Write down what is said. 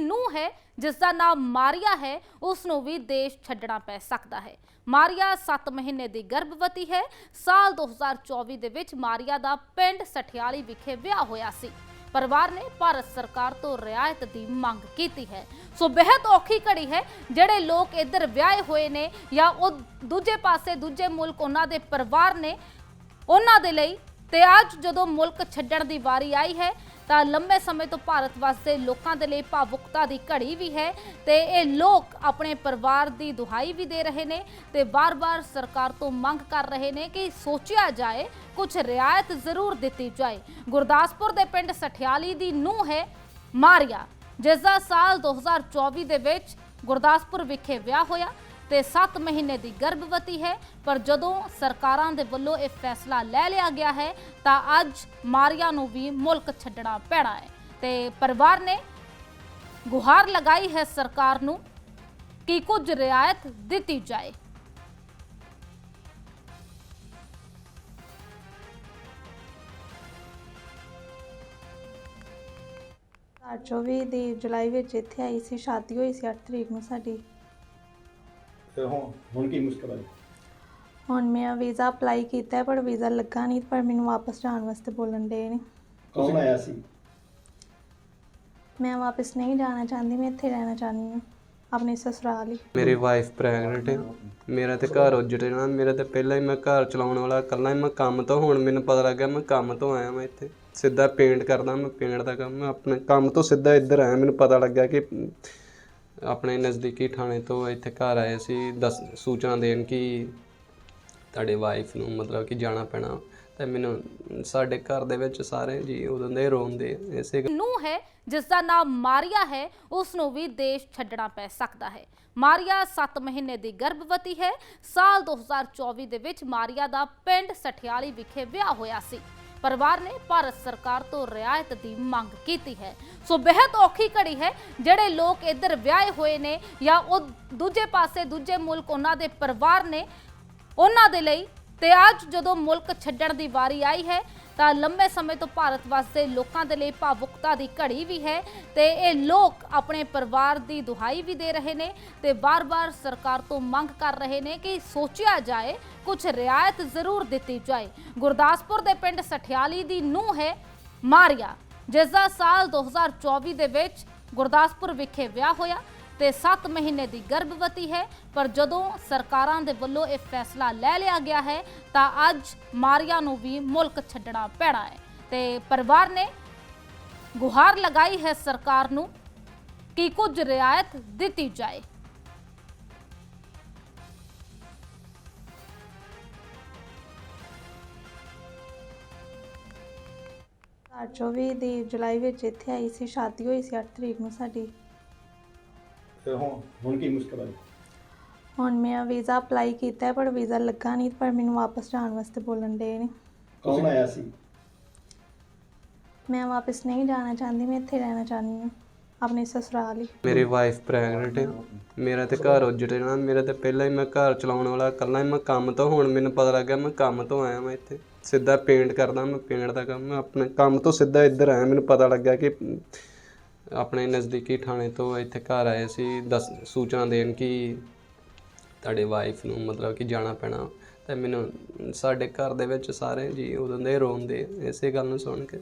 ਨੂੰ ਹੈ ਜਿਸ ਦਾ ਨਾਮ ਮਾਰੀਆ ਹੈ ਉਸ ਨੂੰ ਵੀ ਦੇਸ਼ ਛੱਡਣਾ ਪੈ ਸਕਦਾ ਹੈ। ਮਾਰੀਆ 7 ਮਹੀਨੇ ਦੀ ਗਰਭਵਤੀ ਹੈ। ਸਾਲ 2024 ਦੇ ਵਿੱਚ ਮਾਰੀਆ ਦਾ ਪਿੰਡ ਸਠਿਆਲੀ ਵਿਖੇ ਵਿਆਹ ਹੋਇਆ ਸੀ। ਪਰਿਵਾਰ ਨੇ ਭਾਰਤ ਸਰਕਾਰ ਤੋਂ ਰਿਆਇਤ ਦੀ ਮੰਗ ਕੀਤੀ ਹੈ। ਸੋ ਬੇहद ਔਖੀ ਘੜੀ ਹੈ, ਜਿਹੜੇ ਲੋਕ ਇੱਧਰ ਵਿਆਹੇ ਹੋਏ ਨੇ ਜਾਂ ਉਹ ਦੂਜੇ ਪਾਸੇ, ਦੂਜੇ ਮੁਲਕ ਉਹਨਾਂ ਦੇ ਪਰਿਵਾਰ ਨੇ, ਉਹਨਾਂ ਦੇ ਲਈ ਤੇ ਅੱਜ ਜਦੋਂ ਮੁਲਕ ਛੱਡਣ ਦੀ ਵਾਰੀ ਆਈ ਹੈ, ਤਾਂ ਲੰਬੇ ਸਮੇਂ ਤੋਂ ਭਾਰਤ ਵਾਸਤੇ ਲੋਕਾਂ ਦੇ ਲਈ ਭਾਵੁਕਤਾ ਦੀ ਘੜੀ ਵੀ ਹੈ ਤੇ ਇਹ ਲੋਕ ਆਪਣੇ ਪਰਿਵਾਰ ਦੀ ਦੁਹਾਈ ਵੀ ਦੇ ਰਹੇ ਨੇ ਤੇ ਵਾਰ ਵਾਰ ਸਰਕਾਰ ਤੋਂ ਮੰਗ ਕਰ ਰਹੇ ਨੇ ਕਿ ਸੋਚਿਆ ਜਾਏ, ਕੁਝ ਰਿਆਇਤ ਜ਼ਰੂਰ ਦਿੱਤੀ ਜਾਏ। ਗੁਰਦਾਸਪੁਰ ਦੇ ਪਿੰਡ ਸਠਿਆਲੀ ਦੀ ਨੂੰਹ ਹੈ ਮਾਰੀਆ ਜਿਸ ਦਾ ਸਾਲ 2024 ਦੇ ਵਿੱਚ ਗੁਰਦਾਸਪੁਰ ਵਿਖੇ ਵਿਆਹ ਹੋਇਆ। ਤੇ 7 ਮਹੀਨੇ ਦੀ ਗਰਭਵਤੀ ਹੈ। ਪਰ ਜਦੋਂ ਸਰਕਾਰਾਂ ਦੇ ਵੱਲੋਂ ਇਹ ਫੈਸਲਾ ਲੈ ਲਿਆ ਗਿਆ ਹੈ, ਤਾਂ ਅੱਜ ਮਾਰੀਆ ਨੂੰ ਵੀ ਮੁਲਕ ਛੱਡਣਾ ਪੈਣਾ ਹੈ। ਤੇ ਪਰਿਵਾਰ ਨੇ ਗੁਹਾਰ ਲਗਾਈ ਹੈ ਸਰਕਾਰ ਨੂੰ ਕਿ ਕੁਝ ਰਿਆਇਤ ਦਿੱਤੀ ਜਾਏ। ਚੌਵੀ ਦੀ ਜੁਲਾਈ ਵਿੱਚ ਇੱਥੇ ਆਈ ਸੀ, ਸ਼ਾਦੀ ਹੋਈ ਸੀ 8 ਤਰੀਕ ਨੂੰ ਸਾਡੀ। ਤੇ ਹੁਣ ਹੁਣ ਕੀ ਮੁਸ਼ਕਲ ਹੈ ਹੁਣ ਮੈਂ ਵੀਜ਼ਾ ਅਪਲਾਈ ਕੀਤਾ ਹੈ, ਪਰ ਵੀਜ਼ਾ ਲੱਗਾ ਨਹੀਂ ਪਰ ਮੈਨੂੰ ਵਾਪਸ ਜਾਣ ਵਾਸਤੇ ਬੋਲਣ ਦੇ ਨੇ। ਕੌਣ ਆਇਆ ਸੀ? ਮੈਂ ਵਾਪਸ ਨਹੀਂ ਜਾਣਾ ਚਾਹੁੰਦੀ ਮੈਂ ਇੱਥੇ ਰਹਿਣਾ ਚਾਹੁੰਦੀ ਹਾਂ ਆਪਣੇ ਸਸੁਰਾਲ ਹੀ। ਮੇਰੀ ਵਾਈਫ ਪ੍ਰੈਗਨੈਂਟ ਹੈ। ਮੇਰਾ ਤੇ ਘਰ ਉੱਜੜ ਜਾਣਾ ਮੇਰਾ ਤੇ ਪਹਿਲਾਂ ਹੀ ਮੈਂ ਘਰ ਚਲਾਉਣ ਵਾਲਾ ਇਕੱਲਾ ਹੀ ਮੈਂ ਕੰਮ ਤੋਂ ਹੁਣ ਮੈਨੂੰ ਪਤਾ ਲੱਗਾ ਮੈਂ ਕੰਮ ਤੋਂ ਆਇਆ ਮੈਂ ਇੱਥੇ। ਸਿੱਧਾ ਪੇਂਟ ਕਰਦਾ ਮੈਂ ਪੇਂਟ ਦਾ ਕੰਮ ਮੈਂ ਆਪਣੇ ਕੰਮ ਤੋਂ ਸਿੱਧਾ ਇੱਧਰ ਆਇਆ। ਮੈਨੂੰ ਪਤਾ ਲੱਗਾ ਕਿ ਆਪਣੇ ਨਜ਼ਦੀਕੀ ਥਾਣੇ ਤੋਂ ਇੱਥੇ ਘਰ ਆਏ ਸੀ, ਦਸ, ਸੂਚਨਾ ਦੇਣ ਕਿ ਤੁਹਾਡੇ ਵਾਈਫ ਨੂੰ ਮਤਲਬ ਕਿ ਜਾਣਾ ਪੈਣਾ ਤੇ ਮੈਨੂੰ ਸਾਡੇ ਘਰ ਦੇ ਵਿੱਚ ਸਾਰੇ ਜੀ ਉਦੋਂ ਦੇ ਰੋਂਦੇ ਇਸੇ ਨੂੰ ਹੈ ਜਿਸ ਦਾ ਨਾਮ ਮਾਰੀਆ ਹੈ ਉਸ ਨੂੰ ਵੀ ਦੇਸ਼ ਛੱਡਣਾ ਪੈ ਸਕਦਾ ਹੈ। ਮਾਰੀਆ 7 ਮਹੀਨੇ ਦੀ ਗਰਭਵਤੀ ਹੈ। ਸਾਲ 2024 ਦੇ ਵਿੱਚ ਮਾਰੀਆ ਦਾ ਪਿੰਡ ਸਠਿਆਲੀ ਵਿਖੇ ਵਿਆਹ ਹੋਇਆ ਸੀ। ਪਰਿਵਾਰ ਨੇ ਭਾਰਤ ਸਰਕਾਰ ਤੋਂ ਰਿਆਇਤ ਦੀ ਮੰਗ ਕੀਤੀ ਹੈ। ਸੋ ਬੇहद ਔਖੀ ਘੜੀ ਹੈ, ਜਿਹੜੇ ਲੋਕ ਇੱਧਰ ਵਿਆਹੇ ਹੋਏ ਨੇ ਜਾਂ ਉਹ ਦੂਜੇ ਪਾਸੇ, ਦੂਜੇ ਮੁਲਕ ਉਹਨਾਂ ਦੇ ਪਰਿਵਾਰ ਨੇ, ਉਹਨਾਂ ਦੇ ਲਈ ਤੇ ਅੱਜ ਜਦੋਂ ਮੁਲਕ ਛੱਡਣ ਦੀ ਵਾਰੀ ਆਈ ਹੈ ਤਾਂ ਲੰਬੇ ਸਮੇਂ ਤੋਂ ਭਾਰਤ ਵਾਸਤੇ ਲੋਕਾਂ ਦੇ ਲਈ ਭਾਵੁਕਤਾ ਦੀ ਘੜੀ ਵੀ ਹੈ ਤੇ ਇਹ ਲੋਕ ਆਪਣੇ ਪਰਿਵਾਰ ਦੀ ਦੁਹਾਈ ਵੀ ਦੇ ਰਹੇ ਨੇ ਤੇ ਬਾਰ-ਬਾਰ ਸਰਕਾਰ ਤੋਂ ਮੰਗ ਕਰ ਰਹੇ ਨੇ ਕਿ ਸੋਚਿਆ ਜਾਏ ਕੁਝ ਰਿਆਇਤ ਜ਼ਰੂਰ ਦਿੱਤੀ ਜਾਏ। ਗੁਰਦਾਸਪੁਰ ਦੇ ਪਿੰਡ ਸਠਿਆਲੀ ਦੀ ਨੂੰਹ ਹੈ ਮਾਰੀਆ ਜਿਸ ਦਾ ਸਾਲ 2024 ਦੇ ਵਿੱਚ ਗੁਰਦਾਸਪੁਰ ਵਿਖੇ ਵਿਆਹ ਹੋਇਆ। ਤੇ 7 ਮਹੀਨੇ ਦੀ ਗਰਭਵਤੀ ਹੈ। ਪਰ ਜਦੋਂ ਸਰਕਾਰਾਂ ਦੇ ਵੱਲੋਂ ਇਹ ਫੈਸਲਾ ਲੈ ਲਿਆ ਗਿਆ ਹੈ, ਤਾਂ ਅੱਜ ਮਾਰੀਆ ਨੂੰ ਵੀ ਮੁਲਕ ਛੱਡਣਾ ਪੈਣਾ ਹੈ। ਤੇ ਪਰਿਵਾਰ ਨੇ ਗੁਹਾਰ ਲਗਾਈ ਹੈ ਸਰਕਾਰ ਨੂੰ ਕਿ ਕੁਝ ਰਿਆਇਤ ਦਿੱਤੀ ਜਾਏ। ਚਾਰ ਚੌਵੀ ਦੀ ਜੁਲਾਈ ਵਿੱਚ ਇੱਥੇ ਆਈ ਸੀ, ਸ਼ਾਦੀ ਹੋਈ ਸੀ 8 ਤਰੀਕ ਨੂੰ ਸਾਡੀ। ਤੇ ਹੁਣ ਹੁਣ ਕੀ ਮੁਸ਼ਕਲ ਹੈ ਹੁਣ ਮੈਂ ਵੀਜ਼ਾ ਅਪਲਾਈ ਕੀਤਾ ਹੈ, ਪਰ ਵੀਜ਼ਾ ਲੱਗਾ ਨਹੀਂ ਪਰ ਮੈਨੂੰ ਵਾਪਸ ਜਾਣ ਵਾਸਤੇ ਬੋਲਣ ਦੇ ਨੇ। ਕੌਣ ਆਇਆ ਸੀ? ਮੈਂ ਵਾਪਸ ਨਹੀਂ ਜਾਣਾ ਚਾਹੁੰਦੀ ਮੈਂ ਇੱਥੇ ਰਹਿਣਾ ਚਾਹੁੰਦੀ ਹਾਂ ਆਪਣੇ ਸਸੁਰਾਲ ਹੀ। ਮੇਰੀ ਵਾਈਫ ਪ੍ਰੈਗਨੈਂਟ ਹੈ। ਮੇਰਾ ਤੇ ਘਰ ਉੱਜੜ ਜਾਣਾ ਮੇਰਾ ਤੇ ਪਹਿਲਾਂ ਹੀ ਮੈਂ ਘਰ ਚਲਾਉਣ ਵਾਲਾ ਇਕੱਲਾ ਹੀ ਮੈਂ ਕੰਮ ਤੋਂ ਹੁਣ ਮੈਨੂੰ ਪਤਾ ਲੱਗਾ ਮੈਂ ਕੰਮ ਤੋਂ ਆਇਆ ਮੈਂ ਇੱਥੇ। ਸਿੱਧਾ ਪੇਂਟ ਕਰਦਾ ਮੈਂ ਪੇਂਟ ਦਾ ਕੰਮ ਮੈਂ ਆਪਣੇ ਕੰਮ ਤੋਂ ਸਿੱਧਾ ਇੱਧਰ ਆਇਆ ਮੈਨੂੰ ਪਤਾ ਲੱਗਾ ਕਿ ਆਪਣੇ ਨਜ਼ਦੀਕੀ ਥਾਣੇ ਤੋਂ ਇੱਥੇ ਘਰ ਆਏ ਸੀ, ਦੱਸ, ਸੂਚਨਾ ਦੇਣ ਕਿ ਤੁਹਾਡੇ ਵਾਈਫ ਨੂੰ ਮਤਲਬ ਕਿ ਜਾਣਾ ਪੈਣਾ ਤੇ ਮੈਨੂੰ ਸਾਡੇ ਘਰ ਦੇ ਵਿੱਚ ਸਾਰੇ ਜੀ ਉਦੋਂ ਦੇ ਰੋਂਦੇ, ਇਸੇ ਗੱਲ ਨੂੰ ਸੁਣ ਕੇ।